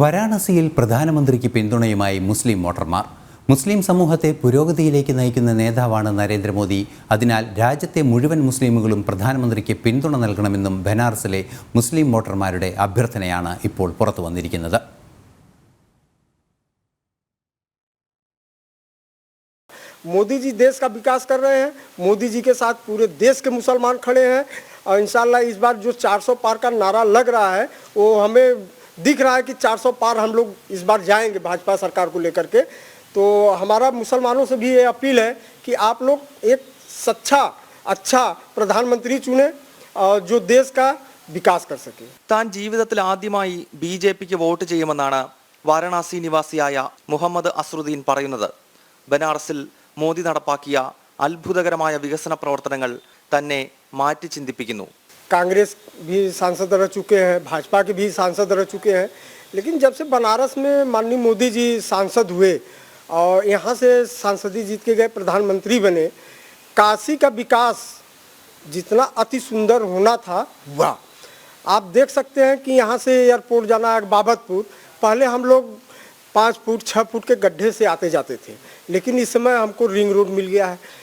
वाराणसीyil പ്രധാനമന്ത്രിക്ക് പിന്തുണയമായി മുസ്ലിം മോട്ടർമാർ മുസ്ലിം സമൂഹത്തെ പുരോഗതിയിലേക്ക് നയിക്കുന്ന നേതാവാണ് നരേന്ദ്ര മോദി അതിനാൽ രാജ്യത്തെ മുഴുവൻ മുസ്ലിമീകളും പ്രധാനമന്ത്രിക്ക് പിന്തുണ നൽകണമെന്നും ബനാർസിലെ മുസ്ലിം മോട്ടർമാർ അഭ്യർത്ഥനയാണ് ഇപ്പോൾ പുറത്തു വന്നിരിക്കുന്നത് മോദിജി ದೇಶ का विकास कर रहे हैं मोदीजी के साथ पूरे देश के मुसलमान खड़े हैं और इंशाल्लाह इस बार जो 400 पार का नारा लग रहा है वो हमें दिख रहा है कि 400 पार हम लोग इस बार जाएंगे भाजपा सरकार को लेकर के तो हमारा मुसलमानों से भी ये अपील है कि आप लोग एक सच्चा अच्छा പ്രധാനമന്ത്രി ചുനെ ജോ ദേശ് കാ വികാസ് കർ സക്കെ താൻ ജീവിതത്തിൽ ആദ്യമായി ബി ജെ പിക്ക് വോട്ട് ചെയ്യുമെന്നാണ് വാരണാസി നിവാസിയായ മുഹമ്മദ് അസ്രുദ്ദീൻ പറയുന്നത് ബനാറസിൽ മോദി നടപ്പാക്കിയ അത്ഭുതകരമായ വികസന പ്രവർത്തനങ്ങൾ തന്നെ മാറ്റി ചിന്തിപ്പിക്കുന്നു कांग्रेस भी सांसद रह चुके हैं भाजपा के भी सांसद रह चुके हैं लेकिन जब से बनारस में माननीय मोदी जी सांसद हुए और यहाँ से सांसदी जीत के गए प्रधानमंत्री बने काशी का विकास जितना अति सुंदर होना था हुआ आप देख सकते हैं कि यहाँ से एयरपोर्ट जाना है बाबतपुर पहले हम लोग पाँच फुट छः फुट के गड्ढे से आते जाते थे लेकिन इस समय हमको रिंग रोड मिल गया है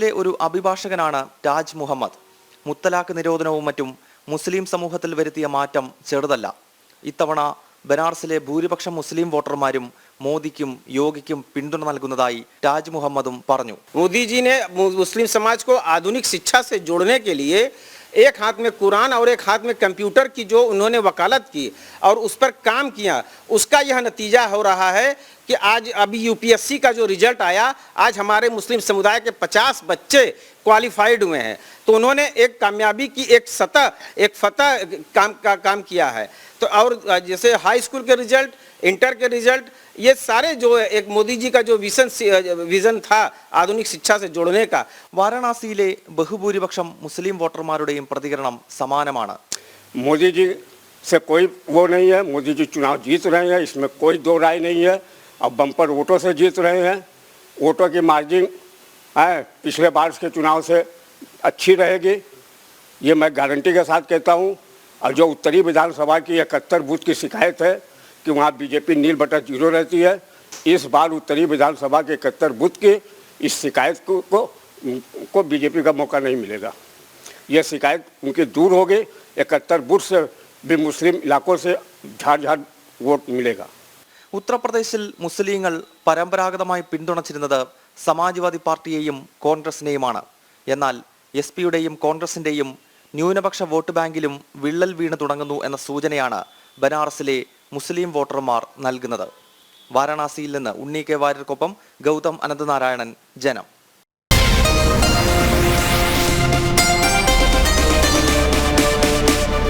ले ഒരു അഭിഭാഷകനാണ് राज मोहम्मद മുത്തലാഖ് നിരോധനവും മറ്റും മുസ്ലിം സമൂഹത്തിൽ വരുത്തിയ മാറ്റം ചെറുതല്ല ഇത്തവണ ബനാറസിലെ ഭൂരിപക്ഷം മുസ്ലിം വോട്ടർമാരും മോദിക്കും യോഗിക്കും പിന്തുണ നൽകുന്നതായി താജ് മുഹമ്മദും പറഞ്ഞു മോദിജിനെ മുസ്ലിം സമാജ് കോ ആധുനിക ശിക്ഷാസെ സെ ജോഡ്നെ एक हाथ में कुरान और एक हाथ में कंप्यूटर की जो उन्होंने वकालत की और उस पर काम किया उसका यह नतीजा हो रहा है कि आज अभी यूपीएससी का जो रिजल्ट आया आज हमारे मुस्लिम समुदाय के 50 बच्चे क्वालिफाइड हुए हैं तो उन्होंने एक कामयाबी की एक सतह एक फतह काम का काम किया है तो और जैसे हाई स्कूल के रिजल्ट इंटर के रिजल्ट ये सारे जो एक मोदी जी का जो विजन विजन था आधुनिक शिक्षा से जोड़ने का वाराणसी വാരാണസിയിലെ ബഹുഭൂരിപക്ഷം മുസ്ലിം വോട്ടർമാരുടെയും പ്രതികരണം मोदी जी से कोई वो नहीं है मोदी जी चुनाव जीत रहे हैं इसमें कोई दो राय नहीं है अब बम्पर वोटों से जीत रहे हैं वोटों की मार्जिन है पिछले बार के चुनाव से अच्छी रहेगी ये मैं गारंटी के साथ कहता हूँ और जो उत्तरी विधानसभा की इकहत्तर बूथ की शिकायत है कि वहाँ बीजेपी नील बटा जीरो रहती है इस बार उत्तरी विधानसभा के इकहत्तर बूथ की इस शिकायत को, को को बीजेपी का मौका नहीं मिलेगा यह शिकायत उनकी दूर होगी इकहत्तर बूथ से भी मुस्लिम इलाकों से झाड़ झाड़ वोट मिलेगा ഉത്തർപ്രദേശിൽ മുസ്ലിങ്ങൾ പരമ്പരാഗതമായി പിന്തുണച്ചിരുന്നത് സമാജ്വാദി പാർട്ടിയെയും കോൺഗ്രസിനെയുമാണ് എന്നാൽ എസ് പിയുടെയും കോൺഗ്രസിൻ്റെയും ന്യൂനപക്ഷ വോട്ട് ബാങ്കിലും വിള്ളൽ വീണ് തുടങ്ങുന്നു എന്ന സൂചനയാണ് ബനാറസിലെ മുസ്ലിം വോട്ടർമാർ നൽകുന്നത് വാരാണസിയിൽ നിന്ന് ഉണ്ണി കെ വാര്യർക്കൊപ്പം ഗൗതം അനന്തനാരായണൻ ജനം